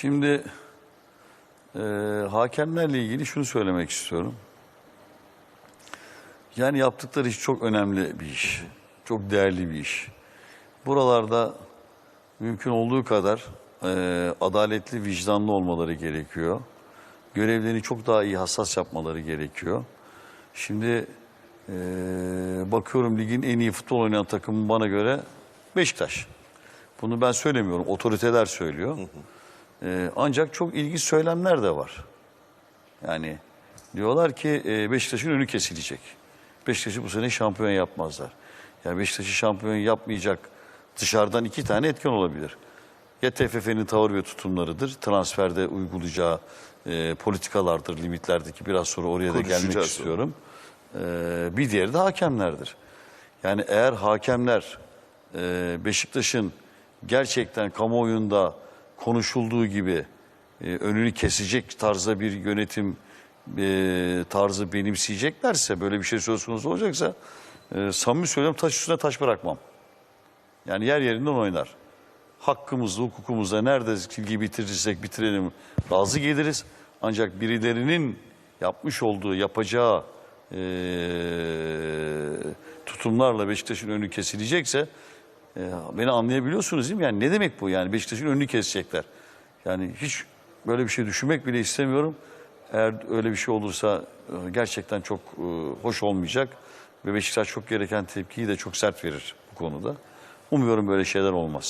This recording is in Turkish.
Şimdi e, hakemlerle ilgili şunu söylemek istiyorum. Yani yaptıkları iş çok önemli bir iş. Çok değerli bir iş. Buralarda mümkün olduğu kadar e, adaletli, vicdanlı olmaları gerekiyor. Görevlerini çok daha iyi hassas yapmaları gerekiyor. Şimdi e, bakıyorum ligin en iyi futbol oynayan takımı bana göre Beşiktaş. Bunu ben söylemiyorum, otoriteler söylüyor. E, ancak çok ilginç söylemler de var. Yani diyorlar ki e, Beşiktaş'ın önü kesilecek. Beşiktaş'ı bu sene şampiyon yapmazlar. Yani Beşiktaş'ı şampiyon yapmayacak dışarıdan iki tane etken olabilir. Ya TFF'nin tavır ve tutumlarıdır, transferde uygulayacağı e, politikalardır, limitlerdeki biraz sonra oraya da gelmek istiyorum. E, bir diğeri de hakemlerdir. Yani eğer hakemler e, Beşiktaş'ın gerçekten kamuoyunda konuşulduğu gibi e, önünü kesecek tarzda bir yönetim e, tarzı benimseyeceklerse, böyle bir şey söz konusu olacaksa e, samimi söylüyorum taş üstüne taş bırakmam. Yani yer yerinden oynar. Hakkımızda, hukukumuzda nerede ilgi bitirirsek bitirelim razı geliriz. Ancak birilerinin yapmış olduğu, yapacağı e, tutumlarla Beşiktaş'ın önü kesilecekse e, beni anlayabiliyorsunuz değil mi? Yani ne demek bu? Yani Beşiktaş'ın önünü kesecekler. Yani hiç böyle bir şey düşünmek bile istemiyorum. Eğer öyle bir şey olursa e, gerçekten çok e, hoş olmayacak. Ve Beşiktaş çok gereken tepkiyi de çok sert verir bu konuda. Umuyorum böyle şeyler olmaz.